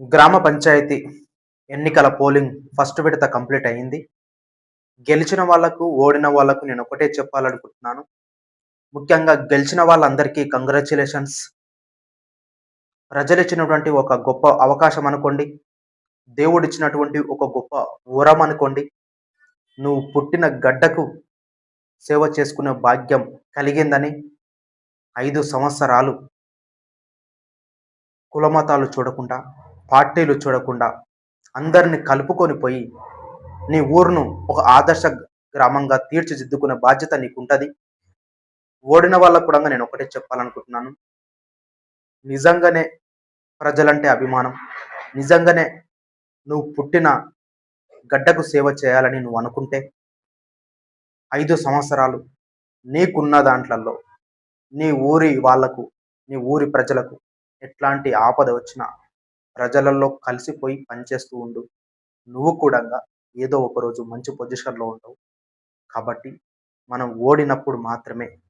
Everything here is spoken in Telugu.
గ్రామ పంచాయతీ ఎన్నికల పోలింగ్ ఫస్ట్ విడత కంప్లీట్ అయింది గెలిచిన వాళ్ళకు ఓడిన వాళ్ళకు నేను ఒకటే చెప్పాలనుకుంటున్నాను. ముఖ్యంగా గెలిచిన వాళ్ళందరికీ కంగ్రాచులేషన్స్ ప్రజలు ఇచ్చినటువంటి ఒక గొప్ప అవకాశం అనుకోండి. దేవుడిచ్చినటువంటి ఒక గొప్ప వరం అనుకోండి. నువ్వు పుట్టిన గడ్డకు సేవ చేసుకునే భాగ్యం కలిగిందని ఐదు సంవత్సరాలు కులమతాలు చూడకుండా పార్టీలు చూడకుండా అందరిని కలుపుకొని పోయి నీ ఊరును ఒక ఆదర్శ గ్రామంగా తీర్చిదిద్దుకునే బాధ్యత నీకుంటుంది. ఓడిన వాళ్ళకు కూడా నేను ఒకటే చెప్పాలనుకుంటున్నాను. నిజంగానే ప్రజలంటే అభిమానం. నిజంగానే నువ్వు పుట్టిన గడ్డకు సేవ చేయాలని నువ్వు అనుకుంటే ఐదు సంవత్సరాలు నీకున్న దాంట్లలో నీ ఊరి వాళ్ళకు నీ ఊరి ప్రజలకు ఎట్లాంటి ఆపద వచ్చినా ప్రజలలో కలిసిపోయి పనిచేస్తూ ఉండు. నువ్వు కూడా ఏదో ఒకరోజు మంచి పొజిషన్లో ఉంటావు. కాబట్టి మనం ఓడినప్పుడు మాత్రమే